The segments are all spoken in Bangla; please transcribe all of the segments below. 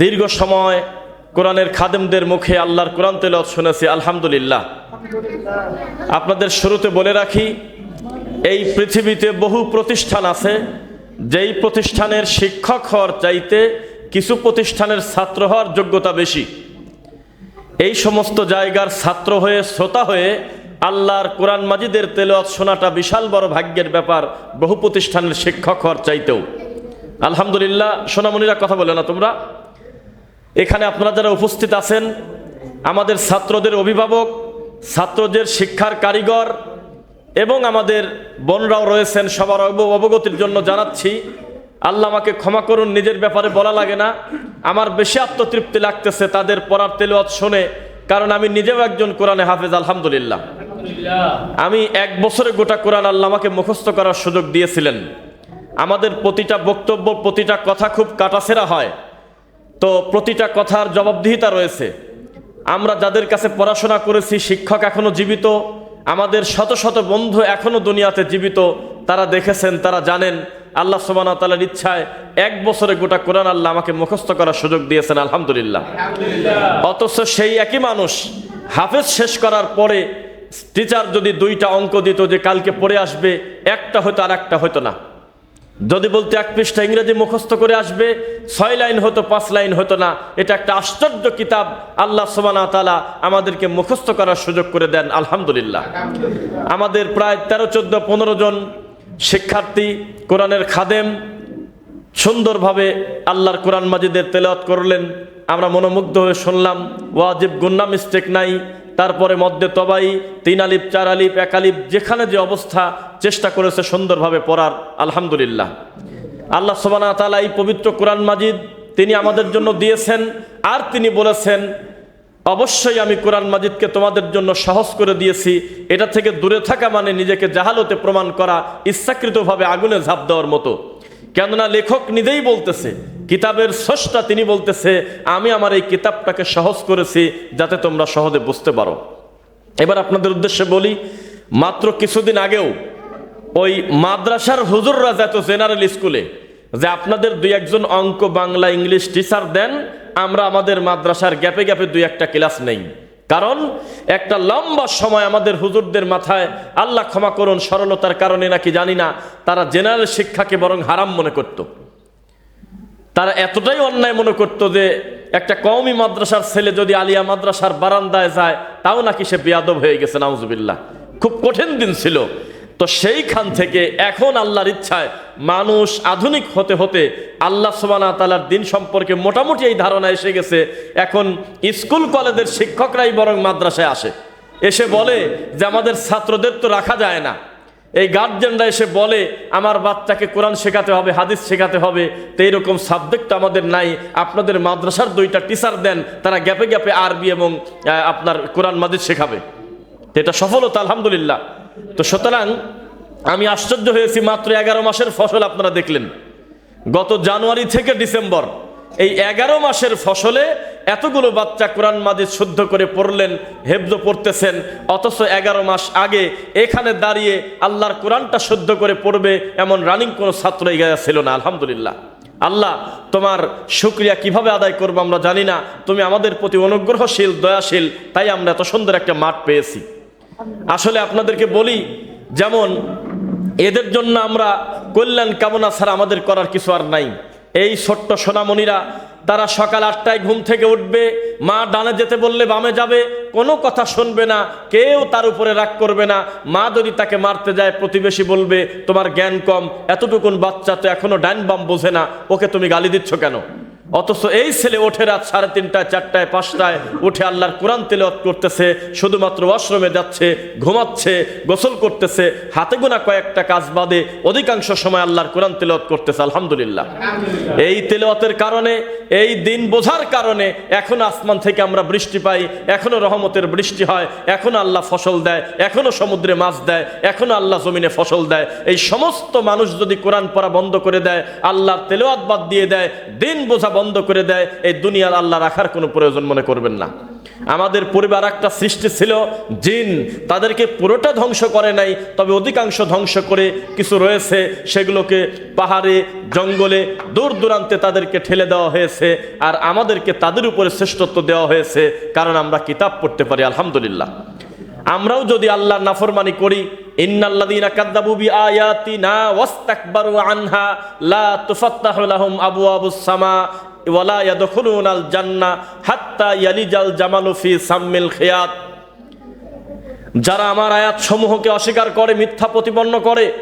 দীর্ঘ সময় কোরআনের খাদেমদের মুখে আল্লাহর কোরআন তেলত শুনেছি, আলহামদুলিল্লাহ। আপনাদের শুরুতে বলে রাখি, এই পৃথিবীতে বহু প্রতিষ্ঠান আছে, যেই প্রতিষ্ঠানের শিক্ষক হওয়ার চাইতে কিছু প্রতিষ্ঠানের ছাত্র হওয়ার যোগ্যতা বেশি। এই সমস্ত জায়গার ছাত্র হয়ে, শ্রোতা হয়ে আল্লাহর কোরআন মাজিদের তেলত শোনাটা বিশাল বড় ভাগ্যের ব্যাপার বহু প্রতিষ্ঠানের শিক্ষক হওয়ার চাইতেও। আলহামদুলিল্লাহ, সোনামণিরা কথা বলে না তোমরা? এখানে আপনারা যারা উপস্থিত আছেন আমাদের ছাত্রদের অভিভাবক ছাত্রদের শিক্ষার কারিগর এবং আমাদের বোনরাও রয়েছেন সবার অব- অবগতির জন্য জানাচ্ছি। আল্লাহ আমাকে ক্ষমা করুন নিজের ব্যাপারে বলা লাগে না। আমার বেশি আত্মতৃপ্তি লাগতেছে তাদের পড়ার তেলোয়াত শুনে কারণ আমি নিজেও একজন কোরআনে হাফেজ আলহামদুলিল্লাহ। আমি এক বছরে গোটা কোরআন আল্লাহ আমাকে মুখস্থ করার সুযোগ দিয়েছিলেন। আমাদের প্রতিটা বক্তব্য প্রতিটা কথা খুব কাটাছেরা হয়। তো প্রতিটা কথার জবাবদিহিতা রয়েছে। আমরা যাদের কাছে পড়াশোনা করেছি, শিক্ষক এখনও জীবিত, আমাদের শত শত বন্ধু এখনও দুনিয়াতে জীবিত, তারা দেখেছেন, তারা জানেন, আল্লাহ সোবানা তালার ইচ্ছায় এক বছরে গোটা কোরআন আল্লাহ আমাকে মুখস্থ করার সুযোগ দিয়েছেন, আলহামদুলিল্লাহ। অথচ সেই একই মানুষ হাফেজ শেষ করার পরে টিচার যদি দুইটা অঙ্ক দিত যে কালকে পড়ে আসবে, একটা হয়তো আর একটা হয়তো না। যদি বলতে এক পৃষ্ঠা ইংরেজি মুখস্থ করে আসবে, ছয় লাইন হতো, পাঁচ লাইন হতো না। এটা একটা আশ্চর্য কিতাব। আল্লাহ সোবানা তালা আমাদেরকে মুখস্থ করার সুযোগ করে দেন, আলহামদুলিল্লাহ। আমাদের প্রায় তেরো, চোদ্দ, পনেরো জন শিক্ষার্থী কোরআনের খাদেম সুন্দরভাবে আল্লাহর কোরআন মাজিদের তেলাওয়াত করলেন। আমরা মনোমুগ্ধ হয়ে শুনলাম, ওয়াজিব গুন্না মিস্টেক নাই তারপরে মধ্যে তবাই, তিন আলিপ চার আলিপ এক আলিপ যেখানে যে অবস্থা চেষ্টা করেছে সুন্দরভাবে পড়ার, আলহামদুলিল্লাহ। আল্লাহ সোবানা তালা এই পবিত্র কোরআন মাজিদ তিনি আমাদের জন্য দিয়েছেন, আর তিনি বলেছেন, অবশ্যই আমি কোরআন মাজিদকে তোমাদের জন্য সহজ করে দিয়েছি। এটা থেকে দূরে থাকা মানে নিজেকে জাহালতে প্রমাণ করা, ইচ্ছাকৃতভাবে আগুনে ঝাঁপ দেওয়ার মতো। কেননা লেখক নিজেই বলতেছে কিতাবের স্রষ্টা তিনি বলতেছে, আমি আমার এই কিতাবটাকে সহজ করেছি যাতে তোমরা সহজে বুঝতে পারো। এবার আপনাদের উদ্দেশ্যে বলি, মাত্র কিছুদিন আগেও ওই মাদ্রাসার হুজুররা যেত জেনারেল স্কুলে যে আপনাদের দুই একজন অঙ্ক, বাংলা, ইংলিশ টিচার দেন, আমরা আমাদের মাদ্রাসার গ্যাপে গ্যাপে দুই একটা ক্লাস নেই। কারণ একটা লম্বা সময় আমাদের হুজুরদের মাথায়, আল্লাহ ক্ষমা করুন, সরলতার কারণে নাকি জানি না, তারা জেনারেল শিক্ষাকে বরং হারাম মনে করত। তারা এতটাই অন্যায় মনে করতো যে একটা কওমি মাদ্রাসার ছেলে যদি আলিয়া মাদ্রাসার বারান্দায় যায়, তাও নাকি সে বেয়াদব হয়ে গেছে, নাউজুবিল্লাহ। খুব কঠিন দিন ছিল। তো সেইখান থেকে এখন আল্লাহর ইচ্ছায় মানুষ আধুনিক হতে হতে আল্লাহ সোবানা তালার দিন সম্পর্কে মোটামুটি এই ধারণা এসে গেছে। এখন স্কুল কলেজের শিক্ষকরাই বরং মাদ্রাসায় আসে। এসে বলে যে, আমাদের ছাত্রদের তো রাখা যায় না। এই গার্জেনরা এসে বলে, আমার বাচ্চাকে কোরআন শেখাতে হবে, হাদিস শেখাতে হবে। তো এইরকম সাবজেক্ট আমাদের নাই। আপনাদের মাদ্রাসার দুইটা টিচার দেন, তারা গ্যাপে গ্যাপে আরবি এবং আপনার কোরআন মাজিদ শেখাবে। তো এটা সফলতা, আলহামদুলিল্লাহ। তো সুতরাং আমি আশ্চর্য হয়েছি, মাত্র এগারো মাসের ফসল আপনারা দেখলেন। গত জানুয়ারি থেকে ডিসেম্বর এই এগারো মাসের ফসলে এতগুলো বাচ্চা কোরআন মাজিদ শুদ্ধ করে পড়লেন, হেফজ পড়তেছেন, অথচ এগারো মাস আগে এখানে দাঁড়িয়ে আল্লাহর কোরআনটা শুদ্ধ করে পড়বে এমন রানিং কোনো ছাত্র এই গায়ে ছিল না, আলহামদুলিল্লাহ। আল্লাহ, তোমার শুক্রিয়া কীভাবে আদায় করব আমরা জানি না, তুমি আমাদের প্রতি অনুগ্রহশীল, দয়াশীল, তাই আমরা এত সুন্দর একটা মাঠ পেয়েছি। আসলে আপনাদেরকে বলি, যেমন এদের জন্য আমরা কল্যাণ কামনা ছাড়া আমাদের করার কিছু আর নাই। এই ছোট্ট সোনামণিরা, তারা সকাল আটটায় ঘুম থেকে উঠবে, মা ডানে যেতে বললে বামে যাবে, কোনো কথা শুনবে না, কেউ তার উপরে রাগ করবে না। মা যদি তাকে মারতে যায়, প্রতিবেশী বলবে, তোমার জ্ঞান কম, এতটুকুন বাচ্চা তো এখনও ডাইন বাম বোঝে না, ওকে তুমি গালি দিচ্ছ কেন? অথচ এই ছেলে ওঠে রাত সাড়ে তিনটায়, চারটায়, পাঁচটায়, উঠে আল্লাহর কোরআন তেলাওয়াত করতেছে, শুধুমাত্র ওয়াশরুমে যাচ্ছে, ঘুমাচ্ছে, গোসল করতেছে, হাতে গোনা কয়েকটা কাজ বাদে অধিকাংশ সময় আল্লাহর কোরআন তেলাওয়াত করতেছে, আলহামদুলিল্লাহ। এই তেলাওয়াতের কারণে, এই দিন বোঝার কারণে এখন আসমান থেকে আমরা বৃষ্টি পাই, এখনও রহমতের বৃষ্টি হয়, এখনও আল্লাহ ফসল দেয়, এখনও সমুদ্রে মাছ দেয়, এখনও আল্লাহ জমিনে ফসল দেয়। এই সমস্ত মানুষ যদি কোরআন পড়া বন্ধ করে দেয়, আল্লাহর তেলাওয়াত বাদ দিয়ে দেয়, দিন বোঝা বন্ধ করে দেয়, এই দুনিয়ার আল্লাহ রাখার কোনো প্রয়োজন মনে করবেন না। আমাদের পরিবার একটা সৃষ্টি ছিল, জিন, তাদেরকে পুরোটা ধ্বংস করে নাই, তবে অধিকাংশ ধ্বংস করে কিছু রয়েছে, সেগুলোকে পাহাড়ে, জঙ্গলে, দূর দূরান্তে তাদেরকে ঠেলে দেওয়া হয়েছে, আর আমাদেরকে তাদের উপরে শ্রেষ্ঠত্ব দেওয়া হয়েছে, কারণ আমরা কিতাব পড়তে পারি, আলহামদুলিল্লাহ। আমরাও যদি আল্লাহর নাফরমানি করি, ইন্নাল্লাযীনা আনহা লা তুফাত্তাহু লাহুম সামা ওয়ালা ইয়াদখুলুনাল জান্নাহ হাত্তা ইয়ালিজাল জামালু ফি সাম্মিল খিয়াত। যারা আমার আয়াত সমূহকে অস্বীকার করে, মিথ্যা প্রতিপন্ন করে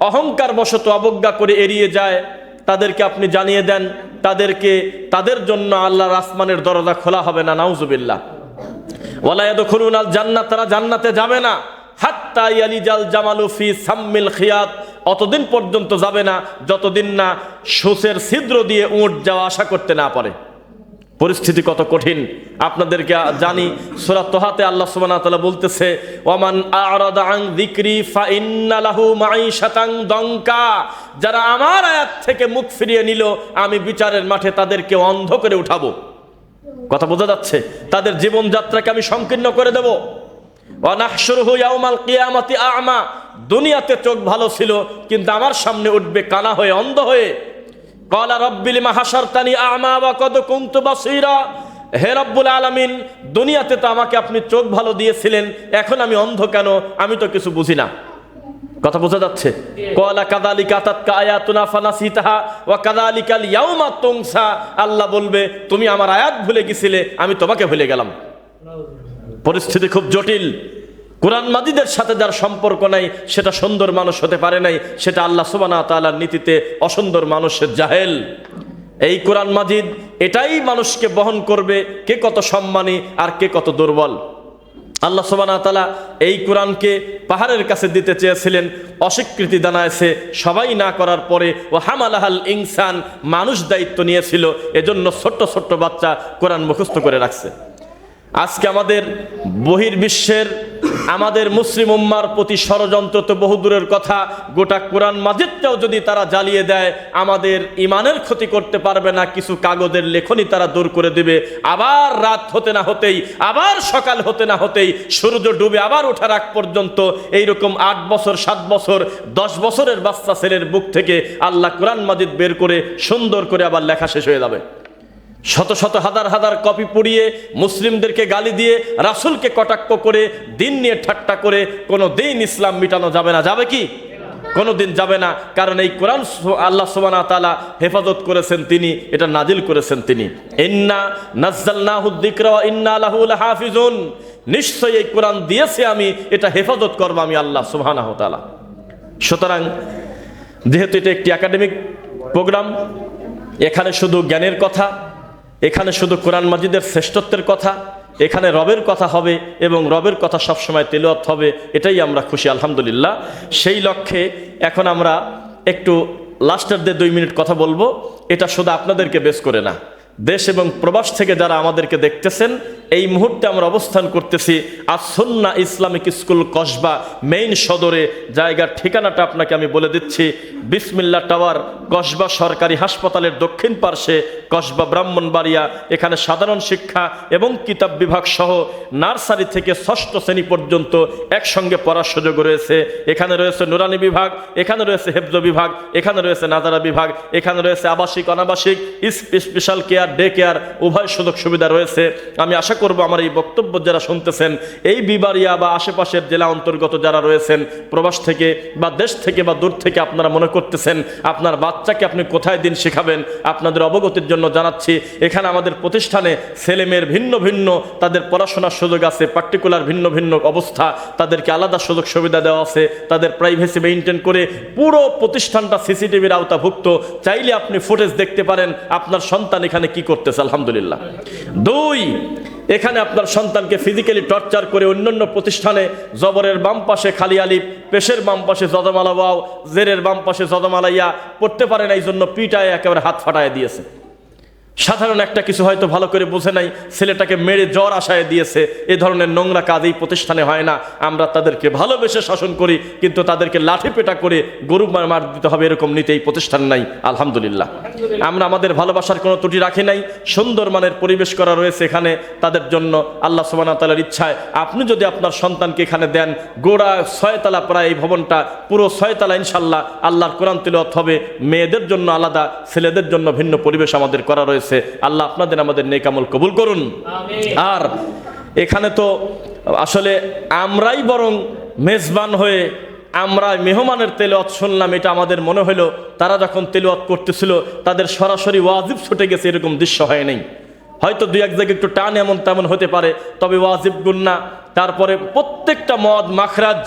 অহংকার বশত অবজ্ঞা করে এড়িয়ে যায়, তাদেরকে আপনি জানিয়ে দেন, তাদেরকে তাদের জন্য আল্লাহর আসমানের দরজা খোলা হবে না, নাউজুবিল্লাহ। ওয়ালায়াদ খুলুন আল জান্নাত তারা জান্নাতে যাবে না। হাত্তা ইয়ালিজাল জামালু ফি সাম্মিল খিয়াত। অতদিন পর্যন্ত যাবে না, যতদিন না সুসের ছিদ্র দিয়ে উঁট যাওয়া আশা করতে না পারে। পরিস্থিতি কত কঠিন। আপনাদেরকে জানি, সূরা তোহাতে আল্লাহ ওয়া বলতেছে, ওয়ামান আ'রাদা আন যিকরি ফা ইন্না লাহু মাঈশাতান দঙ্কা যারা আমার আয়াত থেকে মুখ ফিরিয়ে নিল, আমি বিচারের মাঠে তাদেরকে অন্ধ করে উঠাবো। কথা বোঝা যাচ্ছে? তাদের জীবনযাত্রাকে আমি সংকীর্ণ করে দেব। আ'মা। দুনিয়াতে চোখ ভালো ছিল, কিন্তু আমার সামনে উঠবে কানা হয়ে, অন্ধ হয়ে। কলা রব্বিল মাহাসারতানি আ'মা ওয়া কদ কুনতু হে রব্বুল আলামিন, দুনিয়াতে তো আমাকে আপনি চোখ ভালো দিয়েছিলেন, এখন আমি অন্ধ কেন? আমি তো কিছু বুঝি না। কথা বোঝা যাচ্ছে? কলা কাদালিকা তাতকা আয়াতুনা ফানাসিতাহা ওয়া কাদালিকাল ইয়াউমা তুনসা আল্লাহ বলবে, তুমি আমার আয়াত ভুলে গেছিলে, আমি তোমাকে ভুলে গেলাম। পরিস্থিতি খুব জটিল। কোরআন মাজিদের সাথে যার সম্পর্ক নাই, সেটা সুন্দর মানুষ হতে পারে নাই, সেটা আল্লাহ সুবহানাহু ওয়া তাআলার নীতিতে অসুন্দর মানুষের জাহেল। এই কোরআন মাজিদ এটাই মানুষকে বহন করবে কে কত সম্মানী আর কে কত দুর্বল। আল্লাহ সোবানা তালা এই কোরআনকে পাহাড়ের কাছে দিতে চেয়েছিলেন, অস্বীকৃতি জানায়ছে সবাই না করার পরে ও হামালাহাল ইনসান মানুষ দায়িত্ব নিয়েছিল, এজন্য ছোট্ট ছোট্ট বাচ্চা কোরআন মুখস্থ করে রাখছে। আজকে আমাদের বহির্বিশ্বের, আমাদের মুসলিম উম্মার প্রতি ষড়যন্ত্র তো বহুদূরের কথা, গোটা কোরআন মাজিদটাও যদি তারা জ্বালিয়ে দেয়, আমাদের ইমানের ক্ষতি করতে পারবে না, কিছু কাগজের লেখনী তারা দূর করে দেবে। আবার রাত হতে না হতেই, আবার সকাল হতে না হতেই, সূর্য ডুবে আবার ওঠার আগ পর্যন্ত, এইরকম আট বছর, সাত বছর, দশ বছরের বাচ্চা ছেলের বুক থেকে আল্লাহ কোরআন মাজিদ বের করে সুন্দর করে আবার লেখা শেষ হয়ে যাবে। শত শত হাজার হাজার কপি পুড়িয়ে মুসলিমদেরকে গালি দিয়ে রাসুলকে কটাক্ষ করে, দিন নিয়ে ঠাট্টা করে, কোনো দিন ইসলাম মিটানো যাবে না। যাবে কি? কোনো দিন যাবে না। কারণ এই কোরআন আল্লাহ সুবানা তালা হেফাজত করেছেন তিনি, এটা নাজিল করেছেন তিনি। ইন্না লাহু লাহাফিজুন। নিশ্চয়ই এই কোরআন দিয়েছে আমি, এটা হেফাজত করব আমি আল্লাহ সুবহানাহু তাআলা। সুতরাং, যেহেতু এটা একটি একাডেমিক প্রোগ্রাম এখানে শুধু জ্ঞানের কথা এখানে শুধু কোরআন মাজিদের শ্রেষ্ঠত্বের কথা, এখানে রবের কথা হবে এবং রবের কথা সবসময় তেলোয়াত হবে, এটাই আমরা খুশি, আলহামদুলিল্লাহ। সেই লক্ষ্যে এখন আমরা একটু লাস্টের দিয়ে দুই মিনিট কথা বলব, এটা শুধু আপনাদেরকে বেশ করে না। দেশ এবং প্রবাস থেকে যারা আমাদেরকে দেখতেছেন, এই মুহূর্তে আমরা অবস্থান করতেছি আসন্না ইসলামিক স্কুল কসবা মেইন সদরে। জায়গার ঠিকানাটা আপনাকে আমি বলে দিচ্ছি বিসমিল্লা টাওয়ার, কসবা সরকারি হাসপাতালের দক্ষিণ পার্শ্বে, কসবা ব্রাহ্মণবাড়িয়া, এখানে সাধারণ শিক্ষা এবং কিতাব বিভাগ সহ নার্সারি থেকে ষষ্ঠ শ্রেণি পর্যন্ত একসঙ্গে পড়ার সুযোগ রয়েছে। এখানে রয়েছে নুরানি বিভাগ, এখানে রয়েছে হেফজ বিভাগ, এখানে রয়েছে নাজারা বিভাগ, এখানে রয়েছে আবাসিক, অনাবাসিক স্পেশাল কেয়ার ডে কেয়ার উভয় সুযোগ সুবিধা রয়েছে। আমি আশা করব আমার এই বক্তব্য যারা শুনতেছেন, এই বিবারিয়া বা আশেপাশের জেলা অন্তর্গত যারা রয়েছেন, প্রবাস থেকে বা দেশ থেকে বা দূর থেকে আপনারা মনে করতেছেন, আপনার বাচ্চাকে আপনি কোথায় দিন শেখাবেন, আপনাদের অবগতির জন্য জানাচ্ছি, এখানে আমাদের প্রতিষ্ঠানে ছেলেমেয়ের ভিন্ন ভিন্ন তাদের পড়াশোনার সুযোগ আছে, পার্টিকুলার ভিন্ন ভিন্ন অবস্থা, তাদেরকে আলাদা সুযোগ সুবিধা দেওয়া আছে, তাদের প্রাইভেসি মেনটেন করে পুরো প্রতিষ্ঠানটা সিসিটিভির আওতাভুক্ত। চাইলে আপনি ফুটেজ দেখতে পারেন, আপনার সন্তান এখানে কি করতেছে? আলহামদুলিল্লাহ। দুই, এখানে আপনার সন্তানকে ফিজিক্যালি টর্চার করে অন্যান্য প্রতিষ্ঠানে জবরের বাম পাশে খালি আলিফ, পেশের বাম পাশে জদমালা বাও জেরের বাম পাশে জদমালাইয়া পড়তে পারে না এই জন্য পিটায় একেবারে হাত ফাটায় দিয়েছে। সাধারণ একটা কিছু হয়তো ভালো করে বুঝে নাই, ছেলেটাকে মেরে জ্বর আশায় দিয়েছে, এ ধরনের নোংরা কাজ এই প্রতিষ্ঠানে হয় না। আমরা তাদেরকে ভালোবেসে শাসন করি, কিন্তু তাদেরকে লাঠি পেটা করে গরু মার দিতে হবে এরকম নীতি এই প্রতিষ্ঠান নাই, আলহামদুলিল্লাহ। আমরা আমাদের ভালোবাসার কোনো ত্রুটি রাখি নাই, সুন্দর মানের পরিবেশ করা রয়েছে এখানে, তাদের জন্য আল্লাহ সুবানা তালার ইচ্ছায়। আপনি যদি আপনার সন্তানকে এখানে দেন, গোড়া ছয়তলা প্রায় এই ভবনটা, পুরো ছয়তলা ইনশাল্লাহ আল্লাহর কোরআন তিলত হবে। মেয়েদের জন্য আলাদা, ছেলেদের জন্য ভিন্ন পরিবেশ আমাদের করা রয়েছে। আল্লাহ আপনাদের আমাদের নেকামল কবুল করুন। আর এখানে তো আসলে আমরাই বরং মেজবান হয়ে আমরা মেহমানের তেলওয়াত শুনলাম এটা আমাদের মনে হলো তারা যখন তেলওয়াত করতেছিল তাদের সরাসরি ওয়াজিব ছুটে গেছে এরকম দৃশ্য হয় নাই। হয়তো দুই এক জায়গায় একটু টান এমন তেমন হতে পারে তবে ওয়াজিব গুন্না তারপরে প্রত্যেকটা মদ মাখরাজ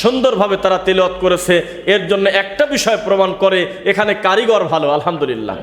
সুন্দরভাবে তারা তেলওয়াত করেছে। এর জন্য একটা বিষয় প্রমাণ করে এখানে কারিগর ভালো আলহামদুলিল্লাহ।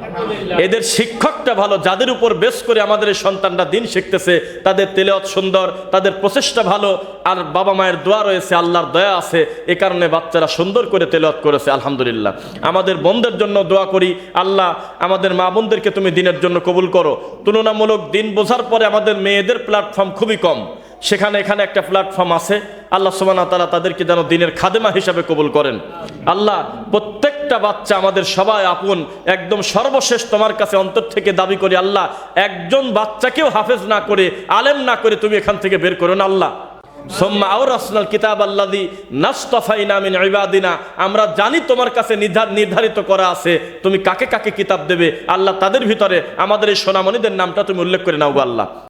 এদের শিক্ষকটা ভালো যাদের উপর বেশ করে আমাদের সন্তানরা দিন শিখতেছে তাদের তেলেওয়াত সুন্দর তাদের প্রচেষ্টা ভালো আর বাবা মায়ের দোয়া রয়েছে আল্লাহর দয়া আছে এ কারণে বাচ্চারা সুন্দর করে তেলাওয়াত করেছে আলহামদুলিল্লাহ। আমাদের বোনদের জন্য দোয়া করি আল্লাহ আমাদের মা বোনদেরকে তুমি দিনের জন্য কবুল করো। তুলনামূলক দিন বোঝার পরে আমাদের মেয়েদের প্ল্যাটফর্ম খুবই কম। সেখানে এখানে একটা প্ল্যাটফর্ম আছে। আল্লাহ সুবানা তালা তাদেরকে যেন দিনের খাদেমা হিসাবে কবুল করেন। আল্লাহ, প্রত্যেকটা বাচ্চা আমাদের সবাই আপন, একদম সর্বশেষ তোমার কাছে অন্তর থেকে দাবি করি, আল্লাহ, একজন বাচ্চাকেও হাফেজ না করে, আলেম না করে তুমি এখান থেকে বের করো না, আল্লাহ। সোম্মা আউর আসনাল কিতাব আল্লাদি নাস্তফাইনা মিন ইবাদিনা, আমরা জানি তোমার কাছে নির্ধার- নির্ধারিত করা আছে, তুমি কাকে কাকে কিতাব দেবে, আল্লাহ, তাদের ভিতরে আমাদের এই সোনামণিদের নামটা তুমি উল্লেখ করে নাও আল্লাহ।